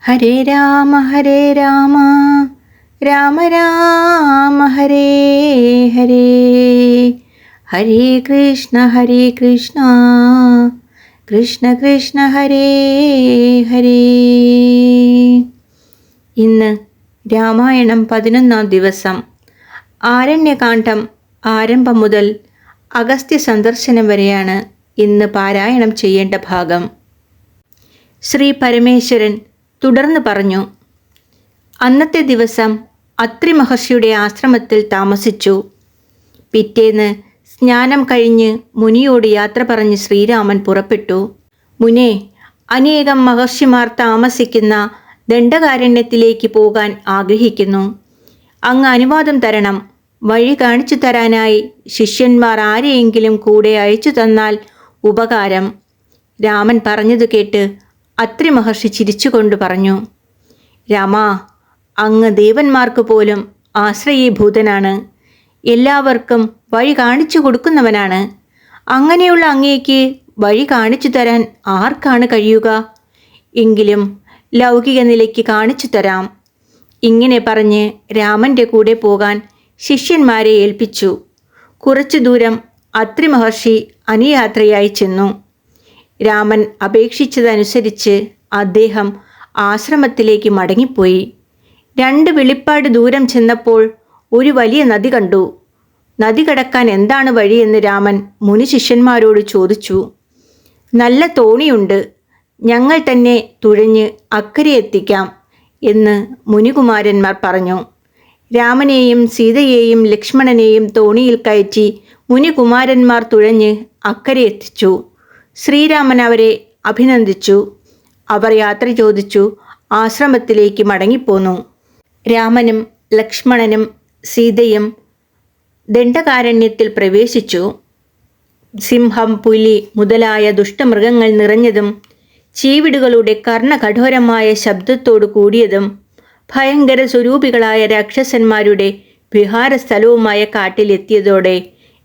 ഹരേ രാമ ഹരേ രാമ. രാമ രാമ ഹരേ ഹരേ. ഹരേ കൃഷ്ണ ഹരേ കൃഷ്ണ. കൃഷ്ണ കൃഷ്ണ ഹരേ ഹരേ. ഇന്ന് രാമായണം പതിനൊന്നാം ദിവസം. ആരണ്യകാന്ഡം ആരംഭം മുതൽ അഗസ്ത്യ സന്ദർശനം വരെയാണ് ഇന്ന് പാരായണം ചെയ്യേണ്ട ഭാഗം. ശ്രീ പരമേശ്വരൻ തുടർന്ന് പറഞ്ഞു അന്നത്തെ ദിവസം അത്രി മഹർഷിയുടെ ആശ്രമത്തിൽ താമസിച്ചു. പിറ്റേന്ന് സ്നാനം കഴിഞ്ഞ് മുനിയോട് യാത്ര പറഞ്ഞ് ശ്രീരാമൻ പുറപ്പെട്ടു. മുനെ അനേകം മഹർഷിമാർ താമസിക്കുന്ന ദണ്ഡകാരണ്യത്തിലേക്ക് പോകാൻ ആഗ്രഹിക്കുന്നു. അങ്ങ് അനുവാദം തരണം. വഴി കാണിച്ചു തരാനായി ശിഷ്യന്മാർ ആരെയെങ്കിലും കൂടെ അയച്ചു തന്നാൽ ഉപകാരം രാമൻ പറഞ്ഞത് കേട്ട് അത്രി മഹർഷി ചിരിച്ചുകൊണ്ട് പറഞ്ഞു രാമാ അങ്ങ് ദേവന്മാർക്ക് പോലും ആശ്രയീഭൂതനാണ്. എല്ലാവർക്കും വഴി കാണിച്ചു കൊടുക്കുന്നവനാണ്. അങ്ങനെയുള്ള അങ്ങേക്ക് വഴി കാണിച്ചു തരാൻ ആർക്കാണ് കഴിയുക? എങ്കിലും ലൗകിക നിലയ്ക്ക് കാണിച്ചു തരാം. ഇങ്ങനെ പറഞ്ഞ് രാമന്റെ കൂടെ പോകാൻ ശിഷ്യന്മാരെ ഏൽപ്പിച്ചു. കുറച്ചു ദൂരം അത്രി മഹർഷി അനുയാത്രയായി ചെന്നു. രാമൻ അപേക്ഷിച്ചതനുസരിച്ച് അദ്ദേഹം ആശ്രമത്തിലേക്ക് മടങ്ങിപ്പോയി. രണ്ട് വെളിപ്പാട് ദൂരം ചെന്നപ്പോൾ ഒരു വലിയ നദി കണ്ടു. നദി കടക്കാൻ എന്താണ് വഴിയെന്ന് രാമൻ മുനി ശിഷ്യന്മാരോട് ചോദിച്ചു. നല്ല തോണിയുണ്ട്. ഞങ്ങൾ തന്നെ തുഴഞ്ഞ് അക്കരെ എത്തിക്കാം എന്ന് മുനികുമാരന്മാർ പറഞ്ഞു. രാമനെയും സീതയെയും ലക്ഷ്മണനെയും തോണിയിൽ കയറ്റി മുനികുമാരന്മാർ തുഴഞ്ഞ് അക്കരെ എത്തിച്ചു. ശ്രീരാമൻ അവരെ അഭിനന്ദിച്ചു. അവർ യാത്ര ചോദിച്ചു. ആശ്രമത്തിലേക്ക് മടങ്ങിപ്പോന്നു. രാമനും ലക്ഷ്മണനും സീതയും ദണ്ഡകാരണ്യത്തിൽ പ്രവേശിച്ചു. സിംഹം പുലി മുതലായ ദുഷ്ടമൃഗങ്ങൾ നിറഞ്ഞതും ചീവിടുകളുടെ കർണകഠോരമായ ശബ്ദത്തോടു കൂടിയതും ഭയങ്കര സ്വരൂപികളായ രാക്ഷസന്മാരുടെ വിഹാരസ്ഥലവുമായ കാട്ടിലെത്തിയതോടെ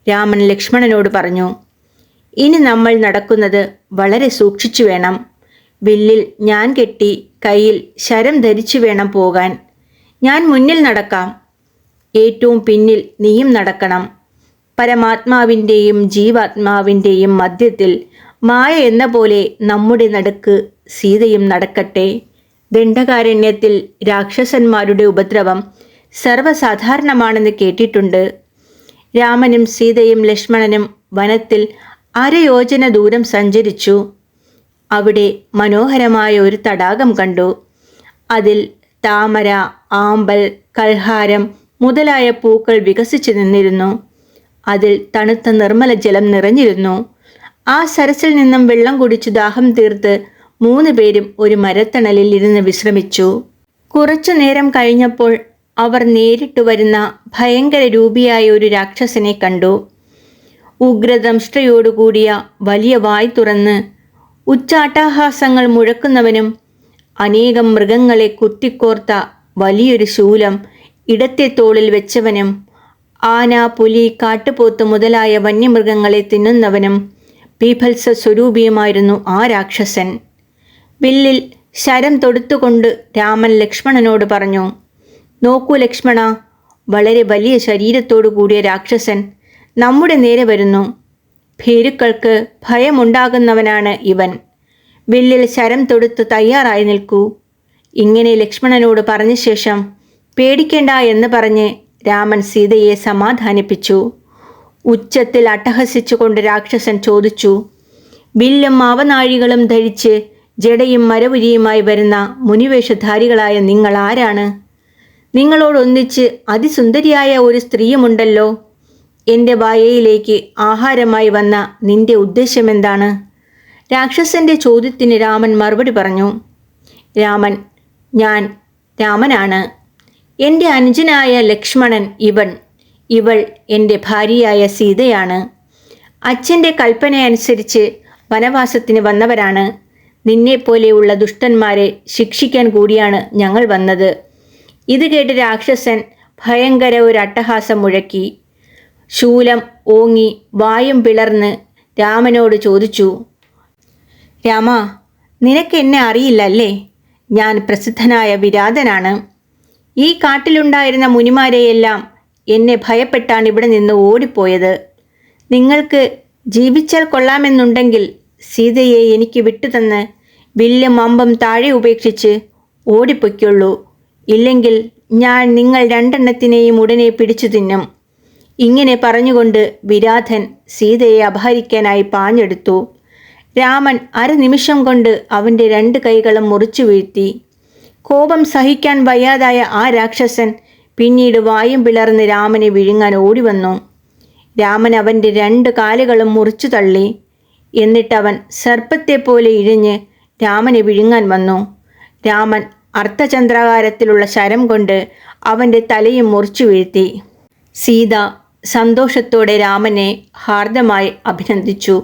രാമൻ ലക്ഷ്മണനോട് പറഞ്ഞു ഇനി നമ്മൾ നടക്കുന്നത് വളരെ സൂക്ഷിച്ചു വേണം. വില്ലിൽ ഞാൻ കെട്ടി കയ്യിൽ ശരം ധരിച്ചു വേണം പോകാൻ. ഞാൻ മുന്നിൽ നടക്കാം. ഏറ്റവും പിന്നിൽ നീയും നടക്കണം. പരമാത്മാവിന്റെയും ജീവാത്മാവിന്റെയും മധ്യത്തിൽ മായ എന്ന പോലെ നമ്മുടെ നടുക്ക് സീതയും നടക്കട്ടെ. ദണ്ഡകാരണ്യത്തിൽ രാക്ഷസന്മാരുടെ ഉപദ്രവം സർവസാധാരണമാണെന്ന് കേട്ടിട്ടുണ്ട്. രാമനും സീതയും ലക്ഷ്മണനും വനത്തിൽ അരയോജന ദൂരം സഞ്ചരിച്ചു. അവിടെ മനോഹരമായ ഒരു തടാകം കണ്ടു. അതിൽ താമര ആമ്പൽ കൽഹാരം മുതലായ പൂക്കൾ വികസിച്ചു നിന്നിരുന്നു. അതിൽ തണുത്ത നിർമ്മല ജലം നിറഞ്ഞിരുന്നു. ആ സരസിൽ നിന്നും വെള്ളം കുടിച്ചു ദാഹം തീർത്ത് മൂന്ന് പേരും ഒരു മരത്തണലിൽ ഇരുന്ന് വിശ്രമിച്ചു. കുറച്ചു നേരം കഴിഞ്ഞപ്പോൾ അവർ നേരിട്ട് വരുന്ന ഭയങ്കര രൂപിയായ ഒരു രാക്ഷസനെ കണ്ടു. ഉഗ്രദംഷ്ടയോടുകൂടിയ വലിയ വായ് തുറന്ന് ഉച്ചാട്ടാഹാസങ്ങൾ മുഴക്കുന്നവനും അനേകം മൃഗങ്ങളെ കുത്തിക്കോർത്ത വലിയൊരു ശൂലം ഇടത്തെ തോളിൽ വെച്ചവനും ആന പുലി കാട്ടുപോത്ത് മുതലായ വന്യമൃഗങ്ങളെ തിന്നുന്നവനും ബീഭത്സ സ്വരൂപിയുമായിരുന്നു ആ രാക്ഷസൻ. വില്ലിൽ ശരം തൊടുത്തുകൊണ്ട് രാമൻ ലക്ഷ്മണനോട് പറഞ്ഞു നോക്കൂ ലക്ഷ്മണ വളരെ വലിയ ശരീരത്തോടു കൂടിയ രാക്ഷസൻ നമ്മുടെ നേരെ വരുന്നു. ഭീരുക്കൾക്ക് ഭയമുണ്ടാകുന്നവനാണ് ഇവൻ. വില്ലിൽ ശരം തൊടുത്ത് തയ്യാറായി നിൽക്കൂ. ഇങ്ങനെ ലക്ഷ്മണനോട് പറഞ്ഞ ശേഷം പേടിക്കേണ്ട എന്ന് പറഞ്ഞ് രാമൻ സീതയെ സമാധാനിപ്പിച്ചു. ഉച്ചത്തിൽ അട്ടഹസിച്ചുകൊണ്ട് രാക്ഷസൻ ചോദിച്ചു വില്ലും മാവനാഴികളും ധരിച്ച് ജടയും മരവുരിയുമായി വരുന്ന മുനിവേഷധാരികളായ നിങ്ങൾ ആരാണ്? നിങ്ങളോടൊന്നിച്ച് അതിസുന്ദരിയായ ഒരു സ്ത്രീയുമുണ്ടല്ലോ. എന്റെ വായയിലേക്ക് ആഹാരമായി വന്ന നിന്റെ ഉദ്ദേശമെന്താണ്? രാക്ഷസന്റെ ചോദ്യത്തിന് രാമൻ മറുപടി പറഞ്ഞു രാമൻ ഞാൻ രാമനാണ്. എന്റെ അനുജനായ ലക്ഷ്മണൻ ഇവൻ. ഇവൾ എന്റെ ഭാര്യയായ സീതയാണ്. അച്ഛന്റെ കൽപ്പനയനുസരിച്ച് വനവാസത്തിന് വന്നവരാണ്. നിന്നെപ്പോലെയുള്ള ദുഷ്ടന്മാരെ ശിക്ഷിക്കാൻ കൂടിയാണ് ഞങ്ങൾ വന്നത്. ഇത് കേട്ട് രാക്ഷസൻ ഭയങ്കര ഒരു അട്ടഹാസം മുഴക്കി. ശൂലം ഓങ്ങി വായും പിളർന്ന് രാമനോട് ചോദിച്ചു രാമ നിനക്കെന്നെ അറിയില്ലല്ലേ? ഞാൻ പ്രസിദ്ധനായ വിരാതനാണ്. ഈ കാട്ടിലുണ്ടായിരുന്ന മുനിമാരെയെല്ലാം എന്നെ ഭയപ്പെട്ടാണ് ഇവിടെ നിന്ന് ഓടിപ്പോയത്. നിങ്ങൾക്ക് ജീവിച്ചാൽ കൊള്ളാമെന്നുണ്ടെങ്കിൽ സീതയെ എനിക്ക് വിട്ടുതന്ന് വില്ലും അമ്പം താഴെ ഉപേക്ഷിച്ച് ഓടിപ്പൊയ്ക്കുള്ളൂ. ഇല്ലെങ്കിൽ ഞാൻ നിങ്ങൾ രണ്ടെണ്ണത്തിനെയും ഉടനെ പിടിച്ചു തിന്നും. ഇങ്ങനെ പറഞ്ഞുകൊണ്ട് വിരാധൻ സീതയെ അപഹരിക്കാനായി പാഞ്ഞെടുത്തു. രാമൻ അരനിമിഷം കൊണ്ട് അവന്റെ രണ്ട് കൈകളും മുറിച്ചു വീഴ്ത്തി. കോപം സഹിക്കാൻ വയ്യാതായ ആ രാക്ഷസൻ പിന്നീട് വായും പിളർന്ന് രാമനെ വിഴുങ്ങാൻ ഓടിവന്നു. രാമൻ അവന്റെ രണ്ട് കാലുകളും മുറിച്ചു തള്ളി. എന്നിട്ടവൻ സർപ്പത്തെപ്പോലെ ഇഴഞ്ഞ് രാമനെ വിഴുങ്ങാൻ വന്നു. രാമൻ അർത്ഥചന്ദ്രാകാരത്തിലുള്ള ശരം കൊണ്ട് അവന്റെ തലയും മുറിച്ചു വീഴ്ത്തി. സീത സന്തോഷത്തോടെ രാമനെ ഹാർദമായി അഭിനന്ദിച്ചു.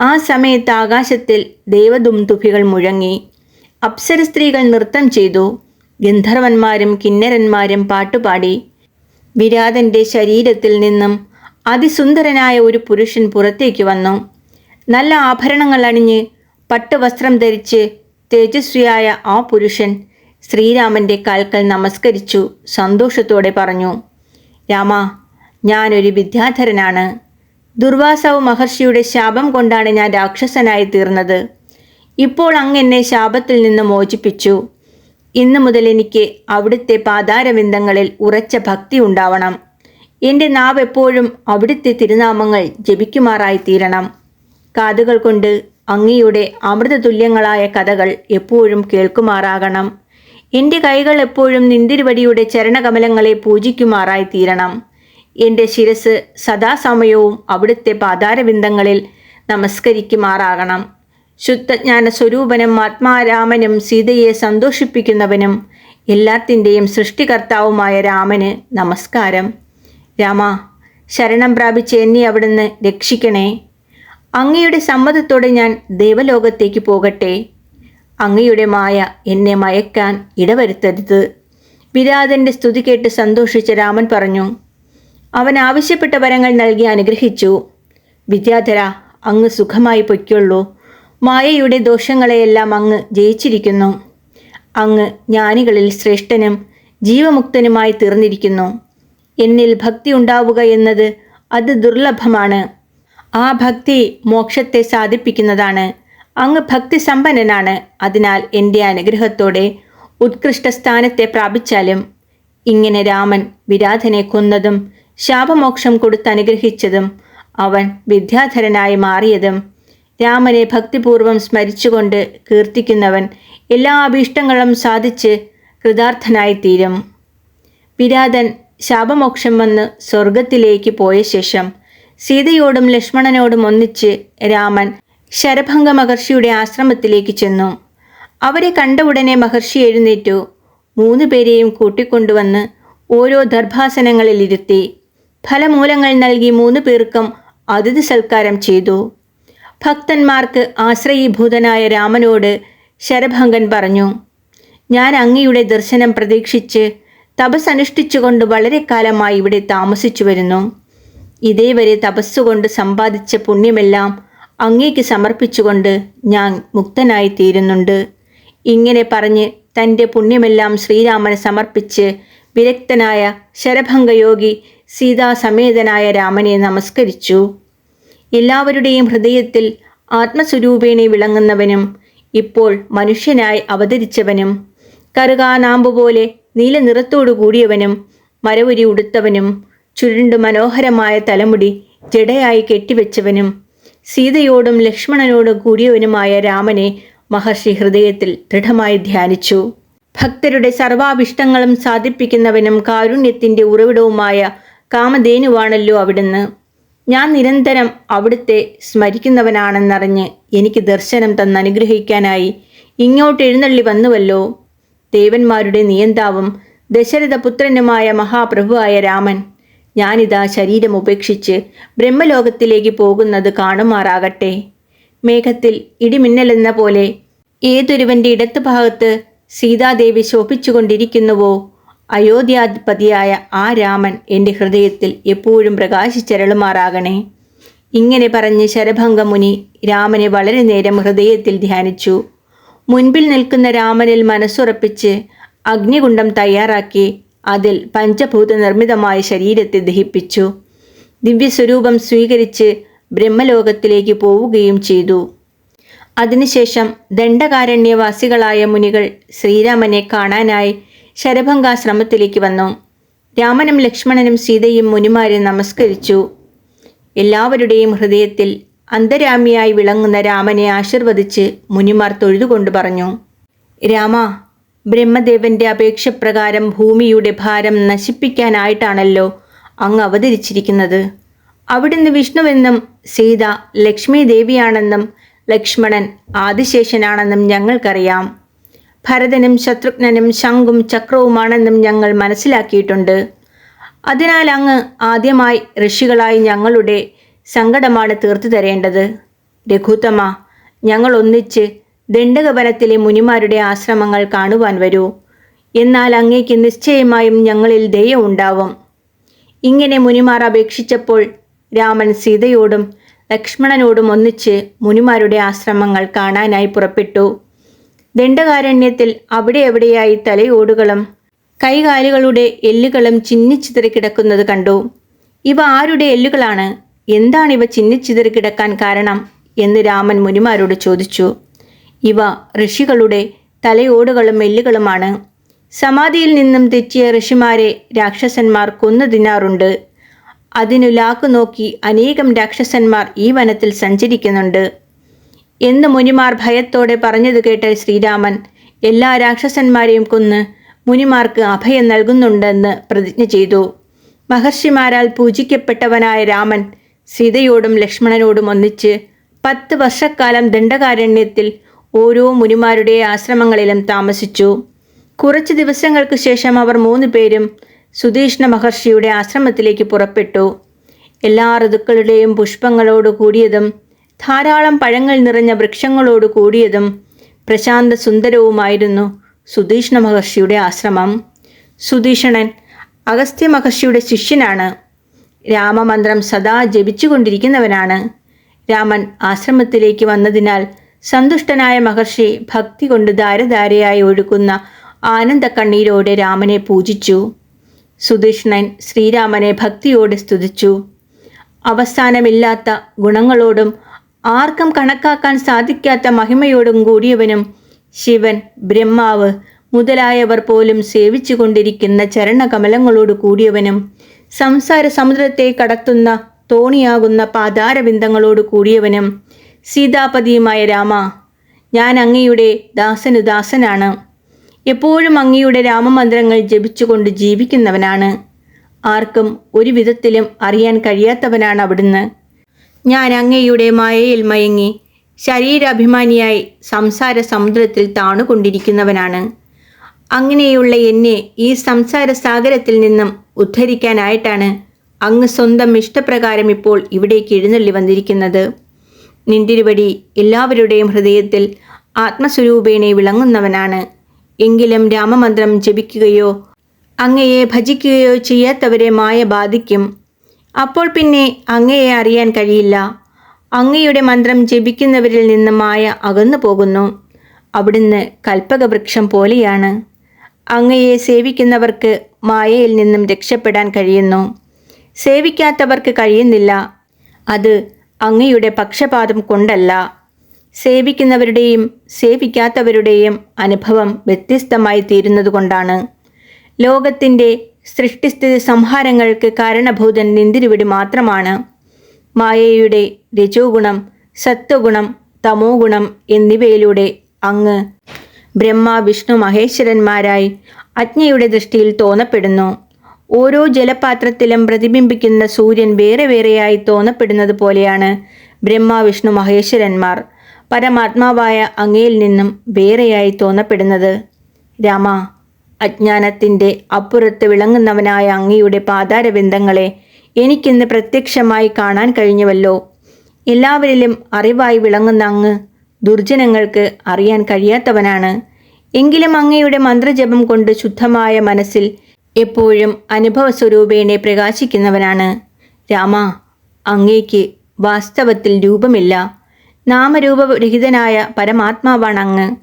ആ സമയത്ത് ആകാശത്തിൽ ദേവദുംതുഭികൾ മുഴങ്ങി. അപ്സര സ്ത്രീകൾ നൃത്തം ചെയ്തു. ഗന്ധർവന്മാരും കിന്നരന്മാരും പാട്ടുപാടി. വിരാതന്റെ ശരീരത്തിൽ നിന്നും അതിസുന്ദരനായ ഒരു പുരുഷൻ പുറത്തേക്ക് വന്നു. നല്ല ആഭരണങ്ങൾ അണിഞ്ഞ് പട്ടുവസ്ത്രം ധരിച്ച് തേജസ്വിയായ ആ പുരുഷൻ ശ്രീരാമന്റെ കാൽക്കൽ നമസ്കരിച്ചു സന്തോഷത്തോടെ പറഞ്ഞു രാമ ഞാനൊരു വിദ്യാധരനാണ്. ദുർവാസവ് മഹർഷിയുടെ ശാപം കൊണ്ടാണ് ഞാൻ രാക്ഷസനായി തീർന്നത്. ഇപ്പോൾ അങ്ങ് എന്നെ ശാപത്തിൽ നിന്ന് മോചിപ്പിച്ചു. ഇന്നു മുതൽ എനിക്ക് അവിടുത്തെ പാതാരവിന്ദങ്ങളിൽ ഉറച്ച ഭക്തി ഉണ്ടാവണം. എന്റെ നാവ് എപ്പോഴും അവിടുത്തെ തിരുനാമങ്ങൾ ജപിക്കുമാറായി തീരണം. കാതുകൾ കൊണ്ട് അങ്ങയുടെ അമൃതതുല്യങ്ങളായ കഥകൾ എപ്പോഴും കേൾക്കുമാറാകണം. എന്റെ കൈകൾ എപ്പോഴും നിന്തിരുവടിയുടെ ചരണകമലങ്ങളെ പൂജിക്കുമാറായി തീരണം. എന്റെ ശിരസ് സദാസമയവും അവിടുത്തെ പാതാരബിന്ദങ്ങളിൽ നമസ്കരിക്കുമാറാകണം. ശുദ്ധജ്ഞാന സ്വരൂപനും ആത്മാരാമനും സീതയെ സന്തോഷിപ്പിക്കുന്നവനും എല്ലാത്തിന്റെയും സൃഷ്ടികർത്താവുമായ രാമന് നമസ്കാരം. രാമ ശരണം പ്രാപിച്ച് എന്നെ അവിടുന്ന് രക്ഷിക്കണേ. അങ്ങയുടെ സമ്മതത്തോടെ ഞാൻ ദേവലോകത്തേക്ക് പോകട്ടെ. അങ്ങയുടെ മായ എന്നെ മയക്കാൻ ഇടവരുത്തരുത്. വിരാതന്റെ സ്തുതി കേട്ട് സന്തോഷിച്ച രാമൻ പറഞ്ഞു അവൻ ആവശ്യപ്പെട്ട വരങ്ങൾ നൽകി അനുഗ്രഹിച്ചു. വിദ്യാധര അങ്ങ് സുഖമായി പൊയ്ക്കൊള്ളൂ. മായയുടെ ദോഷങ്ങളെയെല്ലാം അങ്ങ് ജയിച്ചിരിക്കുന്നു. അങ്ങ് ജ്ഞാനികളിൽ ശ്രേഷ്ഠനും ജീവമുക്തനുമായി തീർന്നിരിക്കുന്നു. എന്നിൽ ഭക്തി ഉണ്ടാവുക എന്നത് അത് ദുർലഭമാണ്. ആ ഭക്തി മോക്ഷത്തെ സാധിപ്പിക്കുന്നതാണ്. അങ്ങ് ഭക്തി സമ്പന്നനാണ് അതിനാൽ എന്റെ അനുഗ്രഹത്തോടെ ഉത്കൃഷ്ട സ്ഥാനത്തെ പ്രാപിച്ചാലും ഇങ്ങനെ രാമൻ വിരാധനെ കൊന്നതും ശാപമോക്ഷം കൊടുത്ത് അനുഗ്രഹിച്ചതും അവൻ വിദ്യാധരനായി മാറിയതും രാമനെ ഭക്തിപൂർവം സ്മരിച്ചുകൊണ്ട് കീർത്തിക്കുന്നവൻ എല്ലാ അഭീഷ്ടങ്ങളും സാധിച്ച് കൃതാർത്ഥനായിത്തീരും. വിരാതൻ ശാപമോക്ഷം വന്ന് സ്വർഗത്തിലേക്ക് പോയ ശേഷം സീതയോടും ലക്ഷ്മണനോടും ഒന്നിച്ച് രാമൻ ശരഭംഗ മഹർഷിയുടെ ആശ്രമത്തിലേക്ക് ചെന്നു. അവരെ കണ്ട ഉടനെ മഹർഷി എഴുന്നേറ്റു. മൂന്നു പേരെയും കൂട്ടിക്കൊണ്ടുവന്ന് ഓരോ ദർഭാസനങ്ങളിൽ ഇരുത്തി ഫലമൂലങ്ങൾ നൽകി മൂന്ന് പേർക്കും അതിഥി സൽക്കാരം ചെയ്തു. ഭക്തന്മാർക്ക് ആശ്രയീഭൂതനായ രാമനോട് ശരഭംഗൻ പറഞ്ഞു ഞാൻ അങ്ങയുടെ ദർശനം പ്രതീക്ഷിച്ച് തപസ് അനുഷ്ഠിച്ചുകൊണ്ട് വളരെ കാലമായി ഇവിടെ താമസിച്ചു വരുന്നു. ഇതേവരെ തപസ്സുകൊണ്ട് സമ്പാദിച്ച പുണ്യമെല്ലാം അങ്ങേക്ക് സമർപ്പിച്ചുകൊണ്ട് ഞാൻ മുക്തനായി തീരുന്നുണ്ട് ഇങ്ങനെ പറഞ്ഞ് തന്റെ പുണ്യമെല്ലാം ശ്രീരാമന് സമർപ്പിച്ച് വിരക്തനായ ശരഭംഗയോഗി സീതാസമേതനായ രാമനെ നമസ്കരിച്ചു. എല്ലാവരുടെയും ഹൃദയത്തിൽ ആത്മസ്വരൂപേണി വിളങ്ങുന്നവനും ഇപ്പോൾ മനുഷ്യനായി അവതരിച്ചവനും കറുകാനാമ്പുപോലെ നീല നിറത്തോടു കൂടിയവനും മരവുരി ഉടുത്തവനും ചുരുണ്ടു മനോഹരമായ തലമുടി ജടയായി കെട്ടിവെച്ചവനും സീതയോടും ലക്ഷ്മണനോടും കൂടിയവനുമായ രാമനെ മഹർഷി ഹൃദയത്തിൽ ദൃഢമായി ധ്യാനിച്ചു. ഭക്തരുടെ സർവാഭിഷ്ടങ്ങളും സാധിപ്പിക്കുന്നവനും കാരുണ്യത്തിന്റെ ഉറവിടവുമായ കാമധേനുവാണല്ലോ അവിടുന്ന്. ഞാൻ നിരന്തരം അവിടുത്തെ സ്മരിക്കുന്നവനാണെന്നറിഞ്ഞ് എനിക്ക് ദർശനം തന്നനുഗ്രഹിക്കാനായി ഇങ്ങോട്ട് എഴുന്നള്ളി വന്നുവല്ലോ. ദേവന്മാരുടെ നിയന്താവും ദശരഥപുത്രനുമായ മഹാപ്രഭുവായ രാമൻ. ഞാനിതാ ശരീരം ഉപേക്ഷിച്ച് ബ്രഹ്മലോകത്തിലേക്ക് പോകുന്നത് കാണുമാറാകട്ടെ. മേഘത്തിൽ ഇടിമിന്നലെന്ന പോലെ ഏതൊരുവന്റെ ഇടത്തുഭാഗത്ത് സീതാദേവി ശോഭിച്ചുകൊണ്ടിരിക്കുന്നുവോ? അയോധ്യാധിപതിയായ ആ രാമൻ എന്റെ ഹൃദയത്തിൽ എപ്പോഴും പ്രകാശിച്ചരളുമാറാകണേ. ഇങ്ങനെ പറഞ്ഞ് ശരഭംഗമുനി രാമനെ വളരെ നേരം ഹൃദയത്തിൽ ധ്യാനിച്ചു. മുൻപിൽ നിൽക്കുന്ന രാമനിൽ മനസ്സുറപ്പിച്ച് അഗ്നികുണ്ഡം തയ്യാറാക്കി അതിൽ പഞ്ചഭൂത നിർമ്മിതമായ ശരീരത്തെ ദഹിപ്പിച്ചു. ദിവ്യസ്വരൂപം സ്വീകരിച്ച് ബ്രഹ്മലോകത്തിലേക്ക് പോവുകയും ചെയ്തു. അതിനുശേഷം ദണ്ഡകാരണ്യവാസികളായ മുനികൾ ശ്രീരാമനെ കാണാനായി ശരഭംഗാശ്രമത്തിലേക്ക് വന്നു. രാമനും ലക്ഷ്മണനും സീതയും മുനിമാരെ നമസ്കരിച്ചു. എല്ലാവരുടെയും ഹൃദയത്തിൽ അന്തരാമിയായി വിളങ്ങുന്ന രാമനെ ആശീർവദിച്ച് മുനിമാർ തൊഴുതുകൊണ്ട് പറഞ്ഞു രാമ ബ്രഹ്മദേവന്റെ അപേക്ഷപ്രകാരം ഭൂമിയുടെ ഭാരം നശിപ്പിക്കാനായിട്ടാണല്ലോ അങ്ങ് അവതരിച്ചിരിക്കുന്നത്. അവിടുന്ന് വിഷ്ണുവെന്നും സീത ലക്ഷ്മി ദേവിയാണെന്നും ലക്ഷ്മണൻ ആദിശേഷനാണെന്നും ഞങ്ങൾക്കറിയാം. ഭരതനും ശത്രുഘ്നനും ശംഖും ചക്രവുമാണെന്നും ഞങ്ങൾ മനസ്സിലാക്കിയിട്ടുണ്ട്. അതിനാൽ അങ്ങ് ആദ്യമായി ഋഷികളായി ഞങ്ങളുടെ സങ്കടമാണ് തീർത്തു തരേണ്ടത് രഘുത്തമ ഞങ്ങൾ ഒന്നിച്ച് ദണ്ഡകവനത്തിലെ മുനിമാരുടെ ആശ്രമങ്ങൾ കാണുവാൻ വരൂ. എന്നാൽ അങ്ങേക്ക് നിശ്ചയമായും ഞങ്ങളിൽ ദയ ഉണ്ടാവും. ഇങ്ങനെ മുനിമാർ അപേക്ഷിച്ചപ്പോൾ രാമൻ സീതയോടും ലക്ഷ്മണനോടും ഒന്നിച്ച് മുനിമാരുടെ ആശ്രമങ്ങൾ കാണാനായി പുറപ്പെട്ടു. ദണ്ഡകാരണ്യത്തിൽ അവിടെ എവിടെയായി തലയോടുകളും കൈകാലുകളുടെ എല്ലുകളും ചിന്നിച്ചിതറി കിടക്കുന്നത് കണ്ടു. ഇവ ആരുടെ എല്ലുകളാണ്? എന്താണ് ഇവ ചിന്നിച്ചിതറി കിടക്കാൻ കാരണം? എന്ന് രാമൻ മുനിമാരോട് ചോദിച്ചു. ഇവ ഋഷികളുടെ തലയോടുകളും എല്ലുകളുമാണ്. സമാധിയിൽ നിന്നും തെറ്റിയ ഋഷിമാരെ രാക്ഷസന്മാർ കൊന്നു തിന്നാറുണ്ട് അതിനു ലാക്കു നോക്കി അനേകം രാക്ഷസന്മാർ ഈ വനത്തിൽ സഞ്ചരിക്കുന്നുണ്ട്. എന്ന് മുനിമാർ ഭയത്തോടെ പറഞ്ഞത് കേട്ട ശ്രീരാമൻ എല്ലാ രാക്ഷസന്മാരെയും കൊന്ന് മുനിമാർക്ക് അഭയം നൽകുന്നുണ്ടെന്ന് പ്രതിജ്ഞ ചെയ്തു. മഹർഷിമാരാൽ പൂജിക്കപ്പെട്ടവനായ രാമൻ സീതയോടും ലക്ഷ്മണനോടും ഒന്നിച്ച് പത്ത് വർഷക്കാലം ദണ്ഡകാരണ്യത്തിൽ ഓരോ മുനിമാരുടെ ആശ്രമങ്ങളിലും താമസിച്ചു. കുറച്ച് ദിവസങ്ങൾക്ക് ശേഷം അവർ മൂന്ന് പേരും സുധീഷ്ണ മഹർഷിയുടെ ആശ്രമത്തിലേക്ക് പുറപ്പെട്ടു. എല്ലാ ഋതുക്കളുടെയും പുഷ്പങ്ങളോട് കൂടിയതും ധാരാളം പഴങ്ങൾ നിറഞ്ഞ വൃക്ഷങ്ങളോട് കൂടിയതും പ്രശാന്ത സുന്ദരവുമായിരുന്നു സുധീഷ്ണ മഹർഷിയുടെ ആശ്രമം. സുധീഷണൻ അഗസ്ത്യ മഹർഷിയുടെ ശിഷ്യനാണ്. രാമമന്ത്രം സദാ ജപിച്ചുകൊണ്ടിരിക്കുന്നവനാണ്. രാമൻ ആശ്രമത്തിലേക്ക് വന്നതിനാൽ സന്തുഷ്ടനായ മഹർഷി ഭക്തി കൊണ്ട് ധാരധാരയായി ഒഴുകുന്ന ആനന്ദ കണ്ണീരോടെ രാമനെ പൂജിച്ചു. സുധീഷ്ണൻ ശ്രീരാമനെ ഭക്തിയോടെ സ്തുതിച്ചു. അവസാനമില്ലാത്ത ഗുണങ്ങളോടും ആർക്കും കണക്കാക്കാൻ സാധിക്കാത്ത മഹിമയോടും കൂടിയവനും ശിവൻ ബ്രഹ്മാവ് മുതലായവർ പോലും സേവിച്ചുകൊണ്ടിരിക്കുന്ന ചരണകമലങ്ങളോട് കൂടിയവനും സംസാര സമുദ്രത്തെ കടത്തുന്ന തോണിയാകുന്ന പാതാരബിന്ദങ്ങളോട് കൂടിയവനും സീതാപതിയുമായ രാമ ഞാൻ അങ്ങയുടെ ദാസനു ദാസനാണ് എപ്പോഴും അങ്ങയുടെ രാമമന്ത്രങ്ങൾ ജപിച്ചുകൊണ്ട് ജീവിക്കുന്നവനാണ്. ആർക്കും ഒരു വിധത്തിലും അറിയാൻ കഴിയാത്തവനാണ് അവിടുന്ന്. ഞാൻ അങ്ങയുടെ മായയിൽ മയങ്ങി ശരീരാഭിമാനിയായി സംസാര സമുദ്രത്തിൽ താണുകൊണ്ടിരിക്കുന്നവനാണ്. അങ്ങനെയുള്ള എന്നെ ഈ സംസാര സാഗരത്തിൽ നിന്നും ഉദ്ധരിക്കാനായിട്ടാണ് അങ്ങ് സ്വന്തം ഇഷ്ടപ്രകാരം ഇപ്പോൾ ഇവിടേക്ക് എഴുന്നള്ളി വന്നിരിക്കുന്നത്. നിന്തിരുവടി എല്ലാവരുടെയും ഹൃദയത്തിൽ ആത്മസ്വരൂപേണെ വിളങ്ങുന്നവനാണ്. എങ്കിലും രാമമന്ത്രം ജപിക്കുകയോ അങ്ങയെ ഭജിക്കുകയോ ചെയ്യാത്തവരെ മായ ബാധിക്കും. അപ്പോൾ പിന്നെ അങ്ങയെ അറിയാൻ കഴിയില്ല. അങ്ങയുടെ മന്ത്രം ജപിക്കുന്നവരിൽ നിന്ന് മായ അകന്നു പോകുന്നു. അവിടുന്ന് കൽപ്പകവൃക്ഷം പോലെയാണ്. അങ്ങയെ സേവിക്കുന്നവർക്ക് മായയിൽ നിന്നും രക്ഷപ്പെടാൻ കഴിയുന്നു. സേവിക്കാത്തവർക്ക് കഴിയുന്നില്ല. അത് അങ്ങയുടെ പക്ഷപാതം കൊണ്ടല്ല. സേവിക്കുന്നവരുടെയും സേവിക്കാത്തവരുടെയും അനുഭവം വ്യത്യസ്തമായി തീരുന്നതുകൊണ്ടാണ് ലോകത്തിന്റെ സൃഷ്ടിസ്ഥിതി സംഹാരങ്ങൾക്ക് കാരണഭൂതൻ നിന്തിരിവിടി മാത്രമാണ്. മായയുടെ രജോഗുണം സത്വഗുണം തമോ ഗുണം എന്നിവയിലൂടെ അങ്ങ് ബ്രഹ്മ വിഷ്ണു മഹേശ്വരന്മാരായി അജ്ഞയുടെ ദൃഷ്ടിയിൽ തോന്നപ്പെടുന്നു. ഓരോ ജലപാത്രത്തിലും പ്രതിബിംബിക്കുന്ന സൂര്യൻ വേറെ വേറെയായി തോന്നപ്പെടുന്നത് പോലെയാണ് ബ്രഹ്മ വിഷ്ണു മഹേശ്വരന്മാർ. പരമാത്മാവായ അങ്ങയിൽ നിന്നും വേറെയായി തോന്നപ്പെടുന്നത്. രാമ അജ്ഞാനത്തിന്റെ അപ്പുറത്ത് വിളങ്ങുന്നവനായ അങ്ങയുടെ പാതാരബന്ധങ്ങളെ എനിക്കിന്ന് പ്രത്യക്ഷമായി കാണാൻ കഴിഞ്ഞുവല്ലോ. എല്ലാവരിലും അറിവായി വിളങ്ങുന്ന അങ്ങ് ദുർജനങ്ങൾക്ക് അറിയാൻ കഴിയാത്തവനാണ്. എങ്കിലും അങ്ങയുടെ മന്ത്രജപം കൊണ്ട് ശുദ്ധമായ മനസ്സിൽ എപ്പോഴും അനുഭവ സ്വരൂപേണെ പ്രകാശിക്കുന്നവനാണ്. രാമ അങ്ങേക്ക് വാസ്തവത്തിൽ രൂപമില്ല. നാമരൂപരഹിതനായ പരമാത്മാവാണ് അങ്ങ്.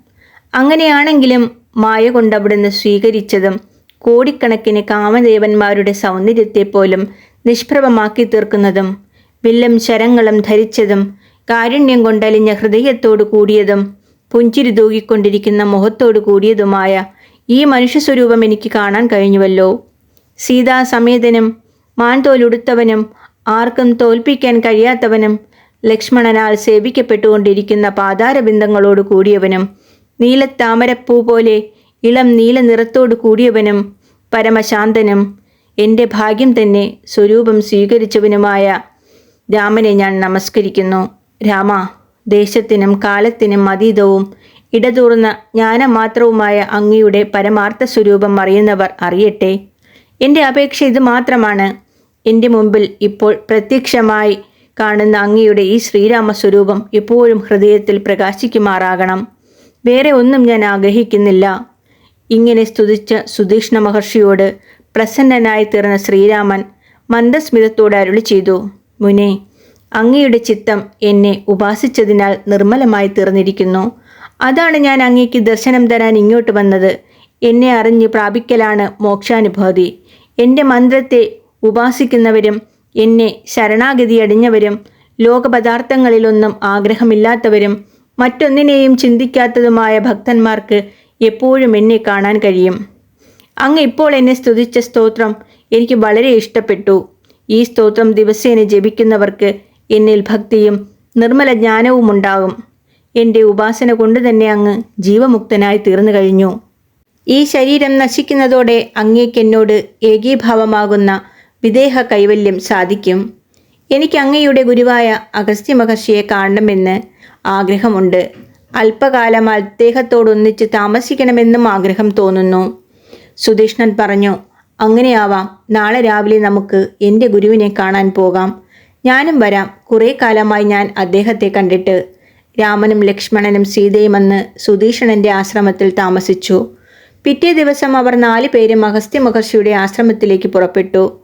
അങ്ങനെയാണെങ്കിലും മായ കൊണ്ടവിടുന്ന് സ്വീകരിച്ചതും കോടിക്കണക്കിന് കാമദേവന്മാരുടെ സൗന്ദര്യത്തെ പോലും നിഷ്പ്രഭമാക്കി തീർക്കുന്നതും വില്ലും ശരങ്ങളും ധരിച്ചതും കാരുണ്യം കൊണ്ടലിഞ്ഞ ഹൃദയത്തോടു കൂടിയതും പുഞ്ചിരി തൂകിക്കൊണ്ടിരിക്കുന്ന മുഖത്തോടു കൂടിയതുമായ ഈ മനുഷ്യസ്വരൂപം എനിക്ക് കാണാൻ കഴിഞ്ഞുവല്ലോ. സീതാസമേതനും മാൻതോലുടുത്തവനും ആർക്കും തോൽപ്പിക്കാൻ കഴിയാത്തവനും ലക്ഷ്മണനാൽ സേവിക്കപ്പെട്ടുകൊണ്ടിരിക്കുന്ന പാതാരബിന്ദങ്ങളോട് കൂടിയവനും നീലത്താമരപ്പൂ പോലെ ഇളം നീല നിറത്തോടു കൂടിയവനും പരമശാന്തനും എന്റെ ഭാഗ്യം തന്നെ സ്വരൂപം സ്വീകരിച്ചവനുമായ രാമനെ ഞാൻ നമസ്കരിക്കുന്നു. രാമ ദേശത്തിനും കാലത്തിനും അതീതവും ഇടതൂർന്ന ജ്ഞാനമാത്രവുമായ അങ്ങയുടെ പരമാർത്ഥ സ്വരൂപം അറിയുന്നവർ അറിയട്ടെ. എന്റെ അപേക്ഷ ഇത് മാത്രമാണ്. എന്റെ മുമ്പിൽ ഇപ്പോൾ പ്രത്യക്ഷമായി കാണുന്ന അങ്ങയുടെ ഈ ശ്രീരാമ സ്വരൂപം എപ്പോഴും ഹൃദയത്തിൽ പ്രകാശിക്കുമാറാകണം. വേറെ ഒന്നും ഞാൻ ആഗ്രഹിക്കുന്നില്ല. ഇങ്ങനെ സ്തുതിച്ച സുധീഷ്ണ മഹർഷിയോട് പ്രസന്നനായി തീർന്ന ശ്രീരാമൻ മന്ദസ്മിതത്തോട് അരുളി ചെയ്തു. മുനെ അങ്ങയുടെ ചിത്തം എന്നെ ഉപാസിച്ചതിനാൽ നിർമ്മലമായി തീർന്നിരിക്കുന്നു. അതാണ് ഞാൻ അങ്ങേക്ക് ദർശനം തരാൻ ഇങ്ങോട്ട് വന്നത്. എന്നെ അറിഞ്ഞ് പ്രാപിക്കലാണ് മോക്ഷാനുഭൂതി എന്റെ മന്ത്രത്തെ ഉപാസിക്കുന്നവരും എന്നെ ശരണാഗതി അടിഞ്ഞവരും ലോകപദാർത്ഥങ്ങളിലൊന്നും ആഗ്രഹമില്ലാത്തവരും മറ്റൊന്നിനെയും ചിന്തിക്കാത്തതുമായ ഭക്തന്മാർക്ക് എപ്പോഴും എന്നെ കാണാൻ കഴിയും. അങ്ങ് ഇപ്പോൾ എന്നെ സ്തുതിച്ച സ്തോത്രം എനിക്ക് വളരെ ഇഷ്ടപ്പെട്ടു. ഈ സ്തോത്രം ദിവസേന ജപിക്കുന്നവർക്ക് എന്നിൽ ഭക്തിയും നിർമ്മല ജ്ഞാനവും ഉണ്ടാകും. എന്റെ ഉപാസന കൊണ്ട് തന്നെ അങ്ങ് ജീവമുക്തനായി തീർന്നു കഴിഞ്ഞു. ഈ ശരീരം നശിക്കുന്നതോടെ അങ്ങേക്കെന്നോട് ഏകീഭാവമാകുന്ന വിദേഹ കൈവല്യം സാധിക്കും. എനിക്ക് അങ്ങയുടെ ഗുരുവായ അഗസ്ത്യ മഹർഷിയെ കാണണമെന്ന് ആഗ്രഹമുണ്ട്. അല്പകാലം അദ്ദേഹത്തോടൊന്നിച്ച് താമസിക്കണമെന്നും ആഗ്രഹം തോന്നുന്നു. സുധീഷ്ണൻ പറഞ്ഞു അങ്ങനെയാവാം. നാളെ രാവിലെ നമുക്ക് എന്റെ ഗുരുവിനെ കാണാൻ പോകാം. ഞാനും വരാം. കുറേ കാലമായി ഞാൻ അദ്ദേഹത്തെ കണ്ടിട്ട്. രാമനും ലക്ഷ്മണനും സീതയും അന്ന് സുധീഷണന്റെ ആശ്രമത്തിൽ താമസിച്ചു. പിറ്റേ ദിവസം അവർ നാല് പേരും അഗസ്ത്യ മഹർഷിയുടെ ആശ്രമത്തിലേക്ക് പുറപ്പെട്ടു.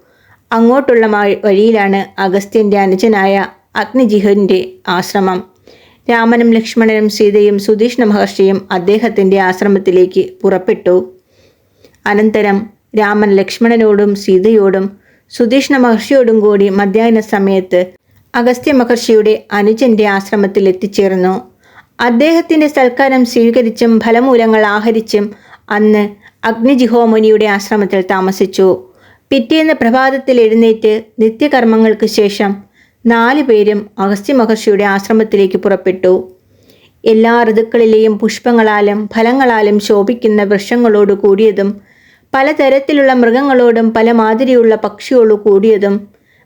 അങ്ങോട്ടുള്ള വഴിയിലാണ് അഗസ്ത്യന്റെ അനുജനായ അഗ്നിജിഹന്റെ ആശ്രമം. രാമനും ലക്ഷ്മണനും സീതയും സുധീഷ്ണ മഹർഷിയും അദ്ദേഹത്തിന്റെ ആശ്രമത്തിലേക്ക് പുറപ്പെട്ടു. അനന്തരം രാമൻ ലക്ഷ്മണനോടും സീതയോടും സുധീഷ്ണ മഹർഷിയോടും കൂടി മധ്യാഹ്ന സമയത്ത് അഗസ്ത്യ മഹർഷിയുടെ അനുജന്റെ ആശ്രമത്തിൽ എത്തിച്ചേർന്നു. അദ്ദേഹത്തിന്റെ സൽക്കാരം സ്വീകരിച്ചും ഫലമൂലങ്ങൾ ആഹരിച്ചും അന്ന് അഗ്നിജിഹോമുനിയുടെ ആശ്രമത്തിൽ താമസിച്ചു. പിറ്റേന്ന് പ്രഭാതത്തിൽ എഴുന്നേറ്റ് നിത്യകർമ്മങ്ങൾക്ക് ശേഷം നാല് പേരും അഗസ്ത്യ മഹർഷിയുടെ ആശ്രമത്തിലേക്ക് പുറപ്പെട്ടു. എല്ലാ ഋതുക്കളിലെയും പുഷ്പങ്ങളാലും ഫലങ്ങളാലും ശോഭിക്കുന്ന വൃക്ഷങ്ങളോട് കൂടിയതും പലതരത്തിലുള്ള മൃഗങ്ങളോടും പല മാതിരിയുള്ള പക്ഷിയോട് കൂടിയതും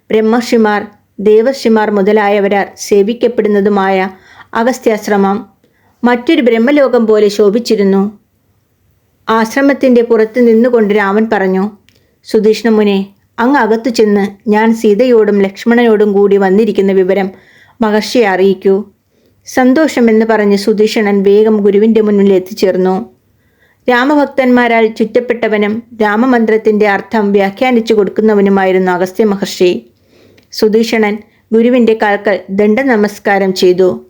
ബ്രഹ്മർഷിമാർ ദേവർഷിമാർ മുതലായവരാർ സേവിക്കപ്പെടുന്നതുമായ അഗസ്ത്യാശ്രമം മറ്റൊരു ബ്രഹ്മലോകം പോലെ ശോഭിച്ചിരുന്നു. ആശ്രമത്തിന്റെ പുറത്ത് നിന്നുകൊണ്ട് രാമൻ പറഞ്ഞു സുധീഷ്ണമുനെ അങ്ങ് അകത്തു ചെന്ന് ഞാൻ സീതയോടും ലക്ഷ്മണനോടും കൂടി വന്നിരിക്കുന്ന വിവരം മഹർഷിയെ അറിയിക്കൂ. സന്തോഷമെന്ന് പറഞ്ഞ് സുധീഷണൻ വേഗം ഗുരുവിന്റെ മുന്നിൽ എത്തിച്ചേർന്നു. രാമഭക്തന്മാരാൽ ചുറ്റപ്പെട്ടവനും രാമമന്ത്രത്തിന്റെ അർത്ഥം വ്യാഖ്യാനിച്ചു കൊടുക്കുന്നവനുമായിരുന്നു അഗസ്ത്യ മഹർഷി. സുധീഷണൻ ഗുരുവിന്റെ കാൽക്കൽ ദണ്ഡ നമസ്കാരം ചെയ്തു.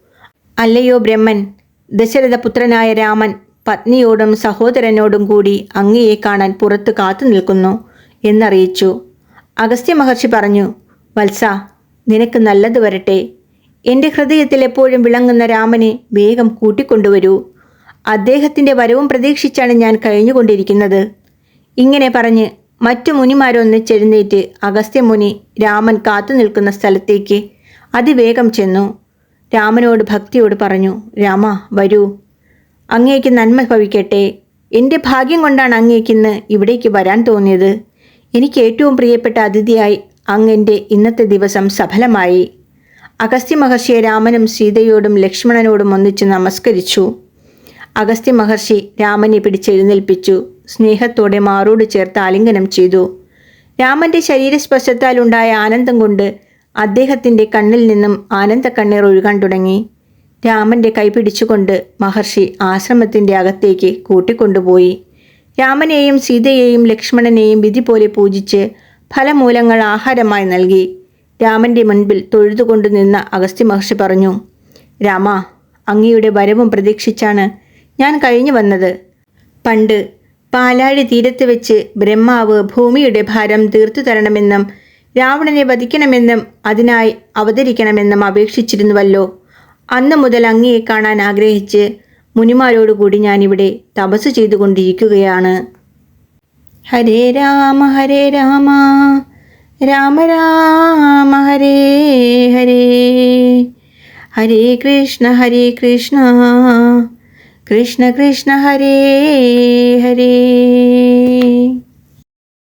അല്ലയോ ബ്രഹ്മൻ ദശരഥപുത്രനായ രാമൻ പത്നിയോടും സഹോദരനോടും കൂടി അങ്ങയെ കാണാൻ പുറത്ത് കാത്തു നിൽക്കുന്നു എന്നറിയിച്ചു. അഗസ്ത്യ മഹർഷി പറഞ്ഞു വത്സ നിനക്ക് നല്ലത് വരട്ടെ. എന്റെ ഹൃദയത്തിൽ എപ്പോഴും വിളങ്ങുന്ന രാമനെ വേഗം കൂട്ടിക്കൊണ്ടുവരൂ. അദ്ദേഹത്തിന്റെ വരവും പ്രതീക്ഷിച്ചാണ് ഞാൻ കഴിഞ്ഞുകൊണ്ടിരിക്കുന്നത്. ഇങ്ങനെ പറഞ്ഞ് മറ്റു മുനിമാരൊന്നിച്ചെഴുന്നേറ്റ് അഗസ്ത്യമുനി രാമൻ കാത്തു നിൽക്കുന്ന സ്ഥലത്തേക്ക് അതിവേഗം ചെന്നു. രാമനോട് ഭക്തിയോട് പറഞ്ഞു രാമ വരൂ. അങ്ങേക്ക് നന്മ ഭവിക്കട്ടെ. എന്റെ ഭാഗ്യം കൊണ്ടാണ് അങ്ങേക്കിന്ന് ഇവിടേക്ക് വരാൻ തോന്നിയത്. എനിക്ക് ഏറ്റവും പ്രിയപ്പെട്ട അതിഥിയായി അങ്ങെന്റെ ഇന്നത്തെ ദിവസം സഫലമായി. അഗസ്ത്യ മഹർഷിയെ രാമനും സീതയോടും ലക്ഷ്മണനോടും ഒന്നിച്ച് നമസ്കരിച്ചു. അഗസ്ത്യ മഹർഷി രാമനെ പിടിച്ചെഴുന്നേൽപ്പിച്ചു സ്നേഹത്തോടെ മാറോട് ചേർത്ത് ആലിംഗനം ചെയ്തു. രാമന്റെ ശരീരസ്പർശത്താൽ ഉണ്ടായ ആനന്ദം കൊണ്ട് അദ്ദേഹത്തിന്റെ കണ്ണിൽ നിന്നും ആനന്ദ കണ്ണീർ ഒഴുകാൻ തുടങ്ങി. രാമന്റെ കൈ പിടിച്ചുകൊണ്ട് മഹർഷി ആശ്രമത്തിന്റെ അകത്തേക്ക് കൂട്ടിക്കൊണ്ടുപോയി. രാമനെയും സീതയെയും ലക്ഷ്മണനെയും വിധി പോലെ പൂജിച്ച് ഫലമൂലങ്ങൾ ആഹാരമായി നൽകി. രാമന്റെ മുൻപിൽ തൊഴുതുകൊണ്ടു നിന്ന അഗസ്ത്യ മഹർഷി പറഞ്ഞു രാമ അങ്ങയുടെ വരവും പ്രതീക്ഷിച്ചാണ് ഞാൻ കഴിഞ്ഞു വന്നത്. പണ്ട് പാലാഴി തീരത്ത് വെച്ച് ബ്രഹ്മാവ് ഭൂമിയുടെ ഭാരം തീർത്തു തരണമെന്നും രാവണനെ വധിക്കണമെന്നും അതിനായി അവതരിക്കണമെന്നും അപേക്ഷിച്ചിരുന്നുവല്ലോ. അന്നു മുതൽ അങ്ങയെ കാണാൻ ആഗ്രഹിച്ച് മുനിമാരോടുകൂടി ഞാനിവിടെ തപസ് ചെയ്തുകൊണ്ടിരിക്കുകയാണ്. ഹരേ രാമ ഹരേ രാമ. രാമ രാമ ഹരേ ഹരേ. ഹരേ കൃഷ്ണ ഹരേ കൃഷ്ണ. കൃഷ്ണ കൃഷ്ണ ഹരേ ഹരേ.